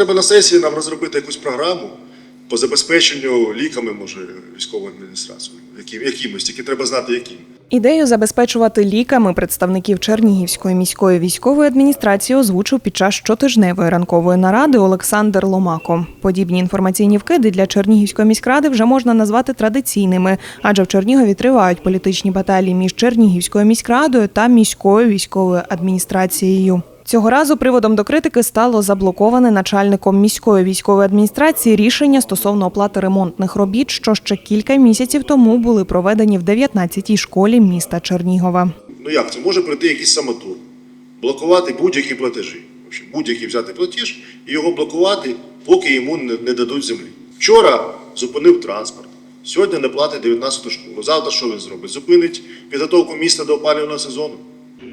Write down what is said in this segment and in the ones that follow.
треба на сесії нам розробити якусь програму по забезпеченню ліками, може, військової адміністрації. Які, якимось, тільки треба знати, яким. Ідею забезпечувати ліками представників Чернігівської міської військової адміністрації озвучив під час щотижневої ранкової наради Олександр Ломако. Подібні інформаційні вкиди для Чернігівської міськради вже можна назвати традиційними, адже в Чернігові тривають політичні баталії між Чернігівською міськрадою та міською військовою адміністрацією. Цього разу приводом до критики стало заблоковане начальником міської військової адміністрації рішення стосовно оплати ремонтних робіт, що ще кілька місяців тому були проведені в 19-й школі міста Чернігова. Ну як це? Може прийти якийсь самотур, блокувати будь-які платежі. Будь-який взяти платіж і його блокувати, поки йому не дадуть землі. Вчора зупинив транспорт. Сьогодні не платить 19-ту школу. Завтра що він зробить? Зупинить підготовку міста до опалювального сезону.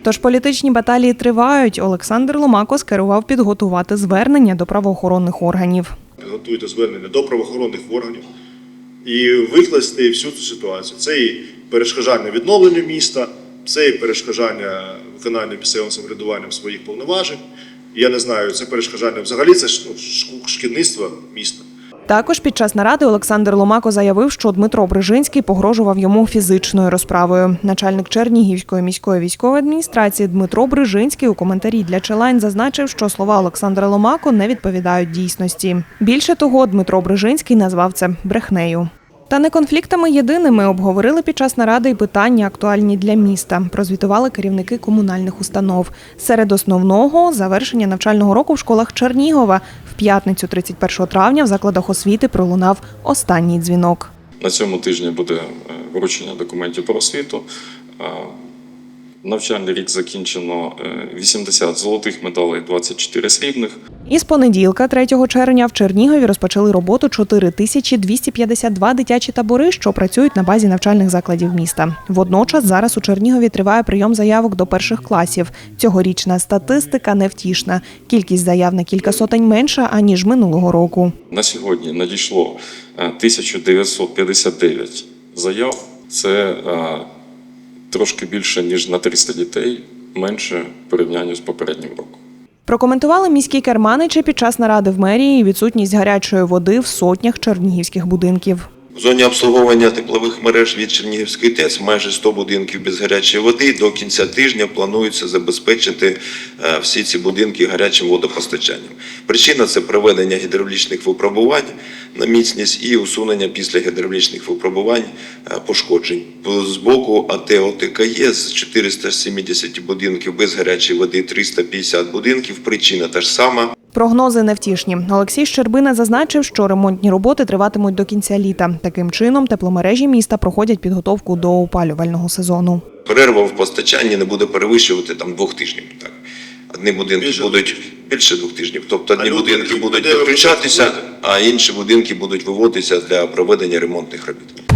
Тож політичні баталії тривають. Олександр Ломако скерував підготувати звернення до правоохоронних органів. Підготуйте звернення до правоохоронних органів і викласти всю цю ситуацію. Це і перешкоджання відновленню міста, це і перешкоджання виконання місцевим самоврядуванням своїх повноважень. Я не знаю, це перешкоджання взагалі це ну, шкідництво міста. Також під час наради Олександр Ломако заявив, що Дмитро Брижинський погрожував йому фізичною розправою. Начальник Чернігівської міської військової адміністрації Дмитро Брижинський у коментарі для Челайн зазначив, що слова Олександра Ломако не відповідають дійсності. Більше того, Дмитро Брижинський назвав це брехнею. Та не конфліктами єдиними обговорили під час наради й питання, актуальні для міста. Прозвітували керівники комунальних установ. Серед основного завершення навчального року в школах Чернігова. В п'ятницю, 31 травня, в закладах освіти пролунав останній дзвінок. На цьому тижні буде е, вручення документів про освіту. Е, Навчальний рік закінчено е, 80 золотих медалей, 24 срібних. Із понеділка, 3 червня, в Чернігові розпочали роботу 4252 дитячі табори, що працюють на базі навчальних закладів міста. Водночас зараз у Чернігові триває прийом заявок до перших класів. Цьогорічна статистика невтішна. Кількість заяв на кілька сотень менша аніж минулого року. На сьогодні надійшло е, 1959 заяв. Це е, трошки більше, ніж на 300 дітей, менше в з попереднім роком. Прокоментували міські керманичі під час наради в мерії відсутність гарячої води в сотнях чернігівських будинків. В зоні обслуговування теплових мереж від Чернігівської ТЕЦ майже 100 будинків без гарячої води. До кінця тижня планується забезпечити е, всі ці будинки гарячим водопостачанням. Причина це проведення гідравлічних випробувань на міцність і усунення після гідравлічних випробувань е, пошкоджень. З боку АТ ОТКЄ з 470 будинків без гарячої води 350 будинків. Причина та ж сама. Прогнози невтішні. Олексій Щербина зазначив, що ремонтні роботи триватимуть до кінця літа. Таким чином, тепломережі міста проходять підготовку до опалювального сезону. перерва в постачанні не буде перевищувати там двох тижнів. Так. Одні будинки Більше будуть більше двох тижнів. Тобто одні А будинки будуть підключатися, а інші будинки будуть виводитися для проведення ремонтних робіт.